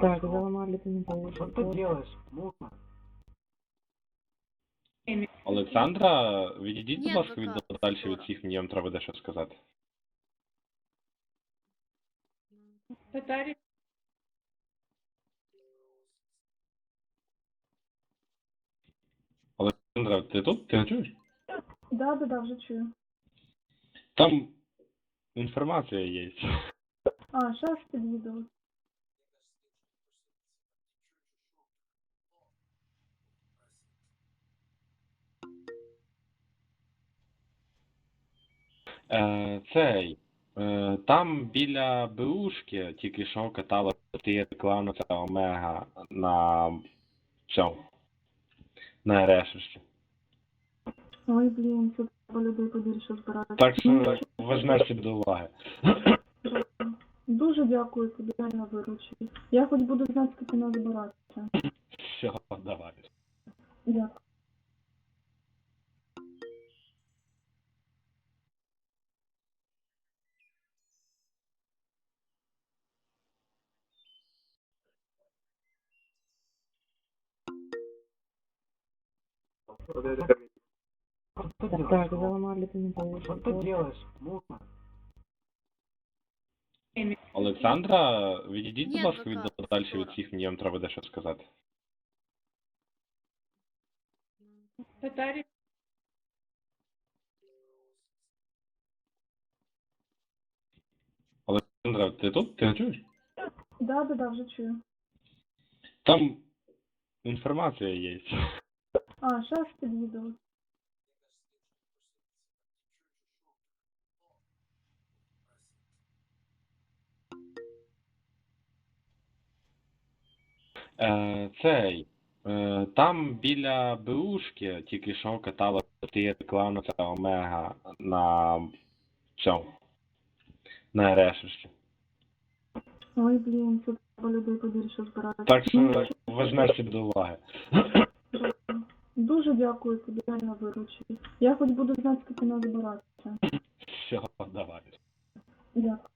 Так, заломали ты не Что ты делаешь? Муха. Олександра, відійдіть, будь Ні, ласка, від адвокат, далі від всіх, мені вам треба дещо сказати. Татарі. Олександра, ти тут? Ти не чуєш? Да, да, да, вже чую. Там інформація є. А, зараз під'їду. Е, цей. Е, там біля БУшки тільки що катала ти рекламу це Омега на цьому. На решерсі. Ой, блін, це треба людей побільше збирати. Так що візьмеш до уваги. Дуже дякую тобі, реально виручив. Я хоч буду знати, скільки нас збиратися. Все, давай. Дякую. Так, заломали ты не Что ты делаешь? Муха. Олександра, відійдіть, Ні, будь ласка, від адвокат, далі від всіх, мені вам треба дещо сказати. Татарі. Олександра, ти тут? Ти не чуєш? Да, да, да, вже чую. Там інформація є. А, зараз під'їду. Цей. Е, там біля БУшки тільки що катала ти рекламу це Омега на цьому. На решерсі. Ой, блін, це треба людей побільше збирати. Так що візьмеш до уваги. Дуже дякую тобі, реально виручив. Я хоч буду знати, скільки нас збиратися. Все, давай. Дякую.